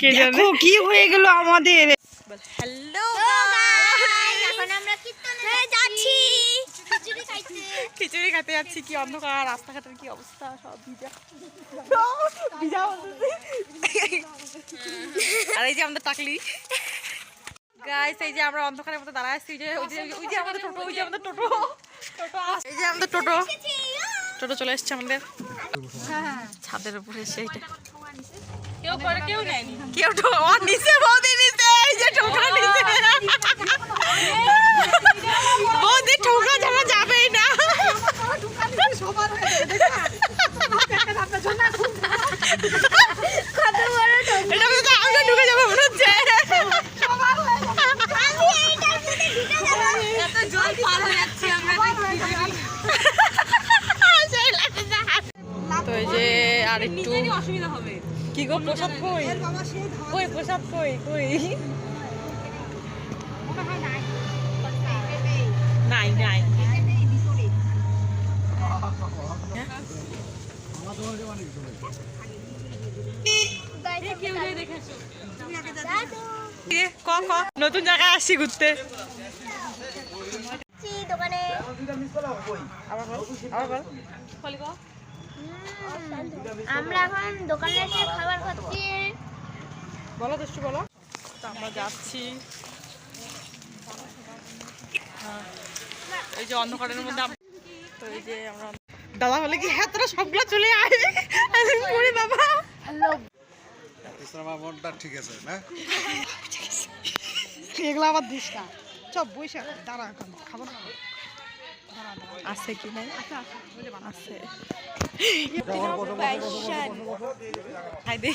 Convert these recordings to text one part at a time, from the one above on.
কে জানে? কি হয়ে গেল আমাদের। হ্যালো এখন আমরা কীর্তনে যাচ্ছি। খিচুড়ি খাইতে। খেতে যাচ্ছি কি অন্ধকার রাস্তাঘাটের কি অবস্থা সব ভিজা। ভিজা আর এই যে আমাদের টাকলি গাইস এই যে আমরা অন্ধকারের মধ্যে দাঁড়ায় আছি ওই যে ওই যে ওই যে আমাদের টোটো ওই যে আমাদের টোটো। টোটো এই যে আমাদের টোটো। টোটো চলে এসছে আমাদের। ছাদের উপরে এসে এইটা। কেউ করে কেউ নেয়নি। কেউ ও নিচে বৌদি নিচে এই যে টোটো নিচে বৌদি ঠোকা যারা যাবেই না। এটা ঢুকে যাব মনে হচ্ছে। আমরা তো এই যে আর একটু অসুবিধা হবে। কি গো প্রসাদ কই? কই প্রসাদ কই কই? নাই নাই। ক ক? নতুন জায়গায় আসছি ঘুরতে। দোকানে। আবার বল আবার বল। আমরা এখন দোকানে এসে খাবার খাচ্ছি। বলো দুষ্টু বলো। তো আমরা যাচ্ছি। হ্যাঁ। এই যে অন্ধকারের মধ্যে তো এই যে আমরা দাদা বলে কি হ্যাঁ তোরা সবগুলো চলে আয়। আমি বাবা। আমার মনটা ঠিক আছে না? এগুলো আবার দিস না সব বসে দাঁড়া এখন খাবার আছে কি নাই? আছে। খাই দেই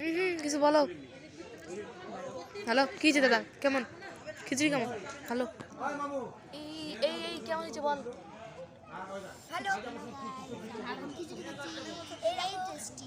হুম কিছু বলো। হ্যালো কি হয়েছে দাদা? কেমন? খিচুড়ি কেমন? হ্যালো। এই এই এই কেমন হয়েছে বল? হ্যালো এখন খিচুড়ি খাচ্ছি এটাই টেস্টি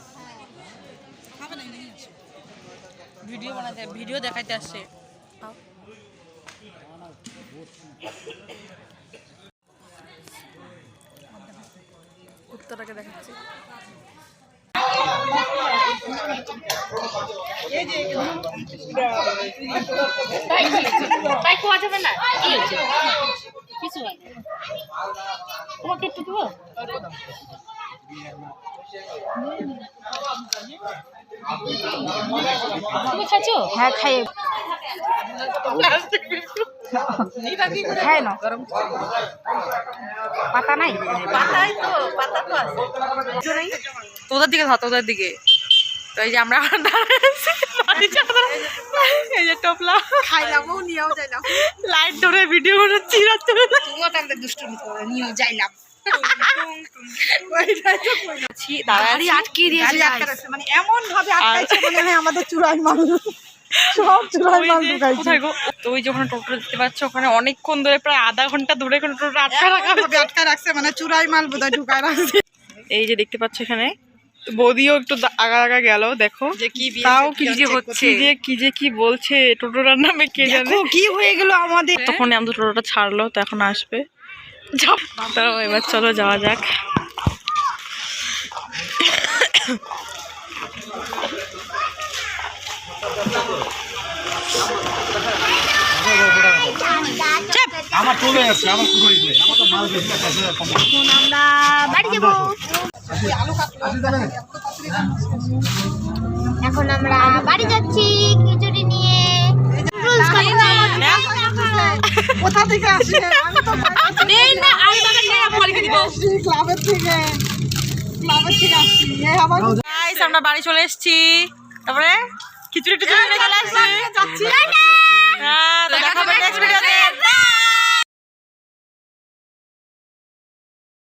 ভিডিও বানাতে ভিডিও দেখাইতে আসছে উত্তরটাকে দেখাচ্ছি। তাই কোয়া যাবে না? কিছু তোমাকে একটু দেবো তুমি খাচ্ছো হ্যাঁ খাই। খাই না। পাতা নাই? পাতাই তো পাতা তো আছে। তোদের দিকে ধর তোদের দিকে। তো এই যে আমরা এই যে টপলা। খাইলামও নিয়েও যাইলাম। লাইট ধরে ভিডিও বানাচ্ছি দুষ্টুমি করে নিয়েও যাইলাম। আটকে দিয়েছে আটকে মানে এমন ভাবে আটকাইছে মনে আমাদের চূড়াই মাল সব চূড়াই মাল যে ঢুকাইছে। কোথায় গো? তো ওই যখন টোটো দেখতে পাচ্ছ ওখানে অনেকক্ষণ ধরে প্রায় আধা ঘণ্টা ধরে কোনো টোটো আটকা রাখা ভাবে রাখছে মানে চূড়াই মাল বোধহয় ঢুকায় রাখছে। এই যে দেখতে পাচ্ছ এখানে বৌদিও একটু আগা আগা গেল দেখো। যে কি তাও কি যে হচ্ছে, যে কি যে কি বলছে টোটোটার নামে কে জানে। কি হয়ে গেল আমাদের। তখন আমাদের টোটোটা ছাড়লো তো এখন আসবে। তো এবার চলো যাওয়া যাক। আমার চলে যাচ্ছে আমার কি করিস আমার তো মাল বেশি আছে এখন আমরা বাড়ি যাব। এখন আমরা বাড়ি যাচ্ছি খিচুড়ি নিয়ে। রুলস কোথা থেকে আসে আমি তো আসছি। ক্লাবের থেকে। ক্লাবের থেকে আসছি। এই আমার গাইস আমরা বাড়ি চলে এসেছি। তারপরে খিচুড়ি টিচুড়ি নিয়ে চলে আসছি যাচ্ছি। হ্যাঁ তো দেখা হবে নেক্সট ভিডিওতে